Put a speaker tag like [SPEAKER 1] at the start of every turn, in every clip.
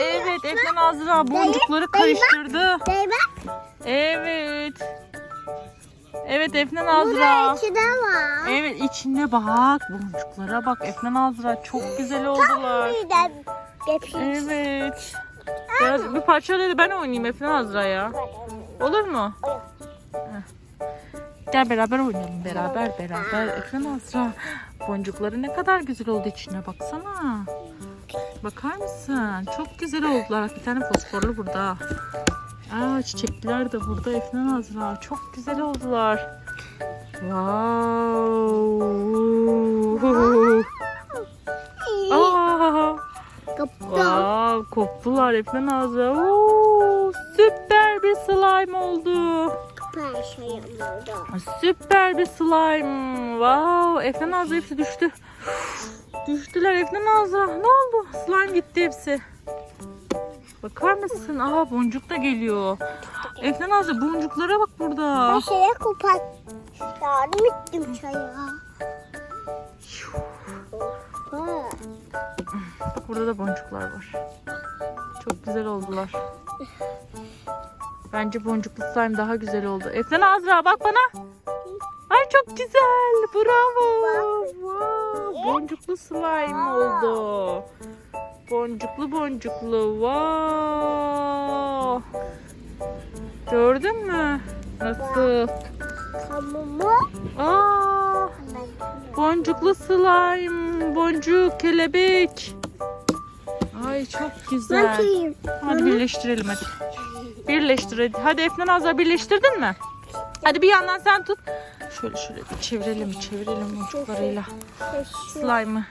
[SPEAKER 1] Evet Efe Nazra boncukları karıştırdı. Evet. Evet Efe
[SPEAKER 2] Burada
[SPEAKER 1] Nazra.
[SPEAKER 2] içi de var.
[SPEAKER 1] Evet içine bak. Boncuklara bak Efe Nazra. Çok güzel oldular. Evet. Biraz bir parçayla da ben oynayayım Efe Nazra ya. Olur mu? Gel beraber oynayalım. Beraber beraber. Efe Nazra. Boncukları ne kadar güzel oldu içine baksana. Bakar mısın? Çok güzel oldular. Bir tane fosforlu burada. Aa çiçekler de burada Efe Nazra. Çok güzel oldular. Wow. Aa. Wow, koptular Efe Nazlı. Oo, süper bir slime oldu.
[SPEAKER 2] Şey yapmadım.
[SPEAKER 1] Süper bir slime. Wow, Efe Nazlı hepsi düştü. Düştüler Efe Nazlı. Ne oldu? Slime gitti hepsi. Bakar mısın? Aa boncuk da geliyor. Efe Nazlı boncuklara bak burada.
[SPEAKER 2] Ben şeye kapat. Yardım ettim çaya. Bak.
[SPEAKER 1] Bak burada da boncuklar var. Çok güzel oldular. Bence boncuklu slime daha güzel oldu. Eflen Azra bak bana. Ay çok güzel. Bravo. Wow, boncuklu slime oldu. Boncuklu boncuklu. Wow. Gördün mü? Nasıl?
[SPEAKER 2] Tamam mı?
[SPEAKER 1] Aa, boncuklu slime. Boncuk, kelebek. Ay çok güzel.
[SPEAKER 2] Bakayım.
[SPEAKER 1] Hadi birleştirelim hadi. Birleştir hadi. Hadi Efnan Azra birleştirdin mi? Hadi bir yandan sen tut. Şöyle şöyle bir çevirelim çevirelim boncuklarıyla slime'ı.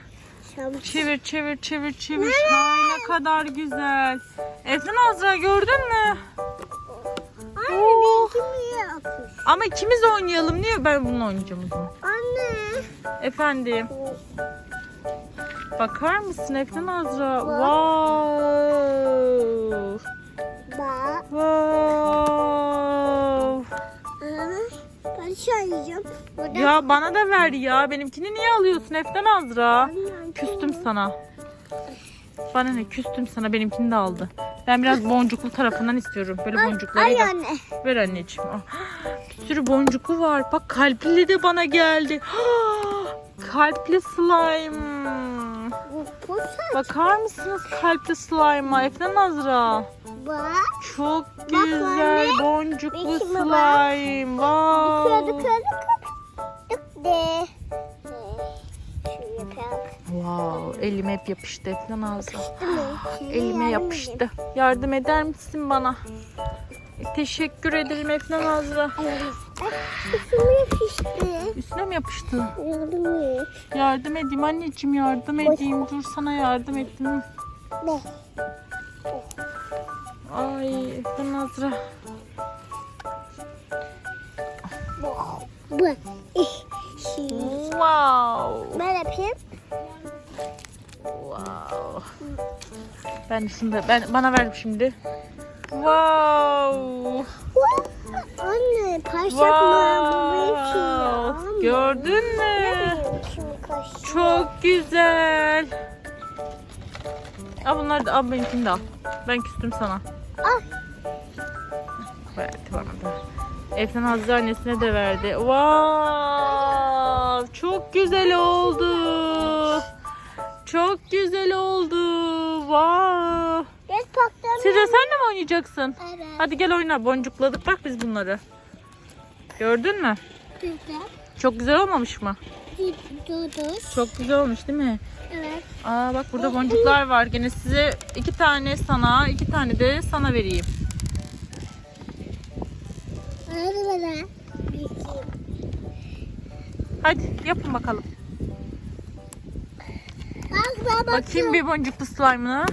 [SPEAKER 1] Çevir çevir çevir çevir. Ay ne kadar güzel. Efnan Azra gördün mü?
[SPEAKER 2] Anne mi yapmış?
[SPEAKER 1] Ama ikimiz oynayalım. Niye ben bununla oynayacağım o zaman?
[SPEAKER 2] Anne.
[SPEAKER 1] Efendim. Bakar mısın Efnan Azra? Wow.
[SPEAKER 2] Bak.
[SPEAKER 1] Wow.
[SPEAKER 2] Ben yiyeceğim. Burada
[SPEAKER 1] Ya bana da ver ya. Benimkini niye alıyorsun Eften Azra? Küstüm sana. Bana ne küstüm sana benimkini de aldı. Ben biraz boncuklu tarafından istiyorum. Böyle
[SPEAKER 2] Ay
[SPEAKER 1] boncuklarıyla.
[SPEAKER 2] anne.
[SPEAKER 1] Ver anneciğim. al. Bir sürü boncuklu var. Bak kalpli de bana geldi. Kalpli slime. Bakar mısınız kalpli slime'a Eften Azra? Çok güzel
[SPEAKER 2] anne.
[SPEAKER 1] boncuklu
[SPEAKER 2] Bakayım baba.
[SPEAKER 1] slime.
[SPEAKER 2] De. Yapalım.
[SPEAKER 1] Wow, elime hep yapıştı Efnan?
[SPEAKER 2] Şimdi
[SPEAKER 1] Elime yapıştı. Yardım eder misin bana? Teşekkür ederim Efnan Azra.
[SPEAKER 2] Üstüme yapıştı.
[SPEAKER 1] Üstüne mi yapıştı?
[SPEAKER 2] Yardım et.
[SPEAKER 1] Yardım edeyim anneciğim yardım edeyim. Dur sana yardım ettim. Ay Efnan Azra. Wow.
[SPEAKER 2] ben yapayım.
[SPEAKER 1] Wow. Ben de şunu da ben bana ver şimdi. Wow.
[SPEAKER 2] Anne taş
[SPEAKER 1] Wow.
[SPEAKER 2] bu ya.
[SPEAKER 1] Gördün mü? Çok güzel. Al bunları da al benimkini de al. Ben küstüm sana.
[SPEAKER 2] Al.
[SPEAKER 1] Bana da. Efnan Hazır annesine de verdi. Wow, çok güzel oldu. Çok güzel oldu. Wow. Size sen de mi oynayacaksın?
[SPEAKER 2] Evet.
[SPEAKER 1] Hadi gel oyna. Boncukladık bak biz bunları. Gördün mü?
[SPEAKER 2] Güzel.
[SPEAKER 1] Çok güzel olmamış mı? Çok güzel olmuş değil mi?
[SPEAKER 2] Evet.
[SPEAKER 1] Aa bak burada boncuklar var. Gene size iki tane sana, iki tane de sana vereyim.
[SPEAKER 2] Hadi
[SPEAKER 1] yapın bakalım.
[SPEAKER 2] Bak.
[SPEAKER 1] Bakayım bir boncuklu slime'ına.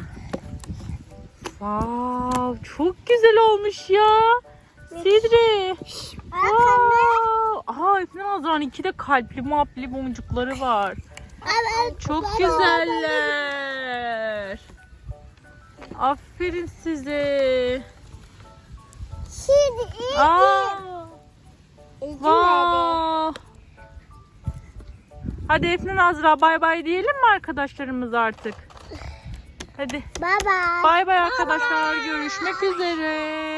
[SPEAKER 1] Wow, çok güzel olmuş ya. Sidri. Wow. Aha Azra'nın iki de kalpli mapli boncukları var.
[SPEAKER 2] Evet.
[SPEAKER 1] Çok güzeller. Aferin size.
[SPEAKER 2] İyi.
[SPEAKER 1] Aa, wow. Hadi Efnan Azra bay bay diyelim mi arkadaşlarımız artık? Hadi.
[SPEAKER 2] Bye bye.
[SPEAKER 1] Bay bay arkadaşlar. Görüşmek üzere.